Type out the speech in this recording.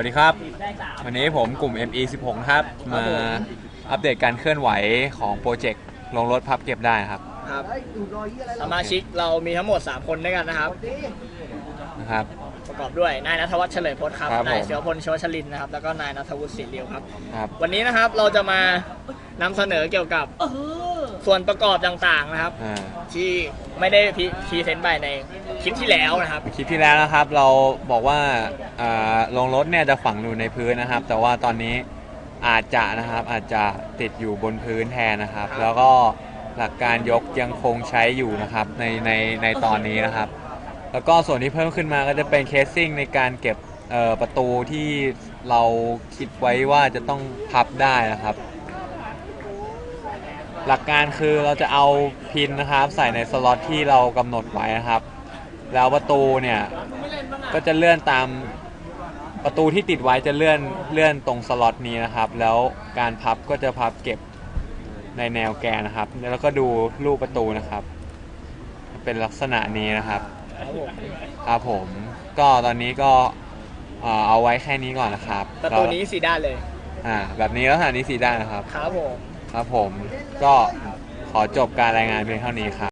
วัสดีครับ วันนี้ผมกลุ่ม ME 16 ครับ มาอัปเดตการเคลื่อนไหวของโปรเจกต์ลงรถพับเก็บได้ครับครับสมาชิกเรามีทั้งหมด 3 คนด้วยกันนะครับนะครับ ประกอบด้วยนายนัทวัฒน์เฉลยพจน์ครับ ครับผมนายเสือพลชวชลินนะครับ แล้วก็นายนัทวุฒิศรีเลียวครับ ครับ วันนี้นะครับเราจะมา นำเสนอเกี่ยวกับส่วนประกอบต่างๆนะครับ อ่าที่ไม่ได้พรีเซนต์ไปในคลิปที่แล้วนะครับ คลิปที่แล้วนะครับ เราบอกว่าอ่าลงรถเนี่ยจะฝังอยู่ในพื้นนะครับ แต่ว่าตอนนี้อาจจะนะครับอาจจะติดอยู่บนพื้นแทนนะครับ ครับ แล้วก็หลักการยกยังคงใช้อยู่นะครับในในในตอนนี้นะครับ แล้วก็ส่วนที่เพิ่มขึ้นมาก็จะเป็นเคสซิ่งในการเก็บเอ่อประตูที่เราคิดไว้ว่าจะต้องพับได้นะครับ หลักการคือเราจะเอาพินนะครับ ใส่ในสล็อตที่เรากำหนดไว้นะครับ แล้วประตูเนี่ยก็จะเลื่อนตามประตูที่ติดไว้จะเลื่อนเลื่อนตรงสล็อตนี้นะครับ แล้วการพับก็จะพับเก็บในแนวแกนนะครับ แล้วก็ดูรูปประตูนะครับ เป็นลักษณะนี้นะครับครับผมครับผมก็ตอนนี้ก็เอ่อเอาไว้แค่นี้ก่อนนะครับประตูนี้สีด้านเลย อ่าแบบนี้ลักษณะนี้สีได้านนะครับ ครับผม ครับผมก็ขอจบการรายงานเพียงเท่านี้ครับ